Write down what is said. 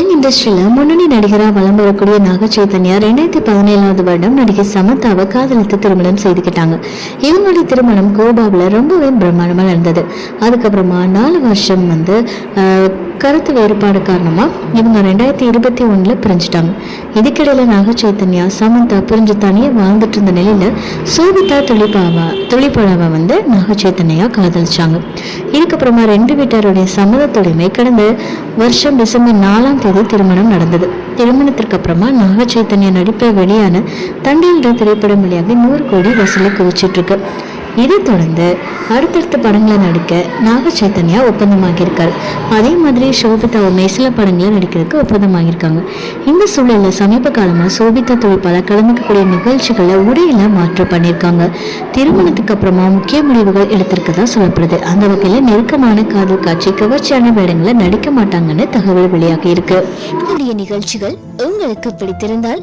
இண்டஸ்ட்ரியில் இண்டஸ்ட்ரியில முன்னணி நடிகரா வலம் வரக்கூடிய நாக சைத்தன்யா ரெண்டாயிரத்தி பதினேழாவது வருடம் நடிகை சமந்தாவை காதலித்து திருமணம் செய்துக்கிட்டாங்க இவங்களுடைய திருமணம் கோபாவில் ரொம்பவே பிரம்மாண்டமாக நடந்தது. அதுக்கப்புறமா நாலு வருஷம் வந்து கருத்து வேறுபாடு காரணமா இவங்க ரெண்டாயிரத்தி இருபத்தி ஒண்ணுல பிரிஞ்சுட்டாங்க. இதுக்கிடையில் நாக சைத்தன்யா சமந்தா பிரிஞ்சு தனியாக வாழ்ந்துட்டு இருந்த நிலையில சோபிதா துளிபாவா துளிப்பாவை வந்து நாக சைத்தன்யா காதலிச்சாங்க. இதுக்கப்புறமா ரெண்டு வீட்டாருடைய சம்மதத்துடைமை கடந்த வருஷம் டிசம்பர் நாலாம் தேதி திருமணம் நடந்தது. திருமணத்திற்கு அப்புறமா நாக சைத்தன்யா நடிப்பை வெளியான தண்டியல்ற திரைப்படம் வழியாக நூறு கோடி வசூலை குவிச்சிட்டு இருக்கு. இதை தொடர்ந்து அடுத்தடுத்த படங்களை நடிக்க நாக சைத்தன்யா ஒப்பந்தமாகியிருக்கார். அதே மாதிரி சோபிதாவுமே சில படங்களை நடிக்கிறதுக்கு ஒப்பந்தமாகியிருக்காங்க. இந்த சூழலில் சமீப காலமா சோபிதா தொழிற்பால கலந்துக்கக்கூடிய நிகழ்ச்சிகளை உடையில மாற்றம் பண்ணியிருக்காங்க. திருமணத்துக்கு அப்புறமா முக்கிய முடிவுகள் எடுத்திருக்கதா சொல்லப்படுது. அந்த வகையில் நெருக்கமான காதல் காட்சி கவர்ச்சியான வேடங்களை நடிக்க மாட்டாங்கன்னு தகவல் வெளியாகி இருக்கு நிகழ்ச்சிகள் உங்களுக்கு பிடித்திருந்தால்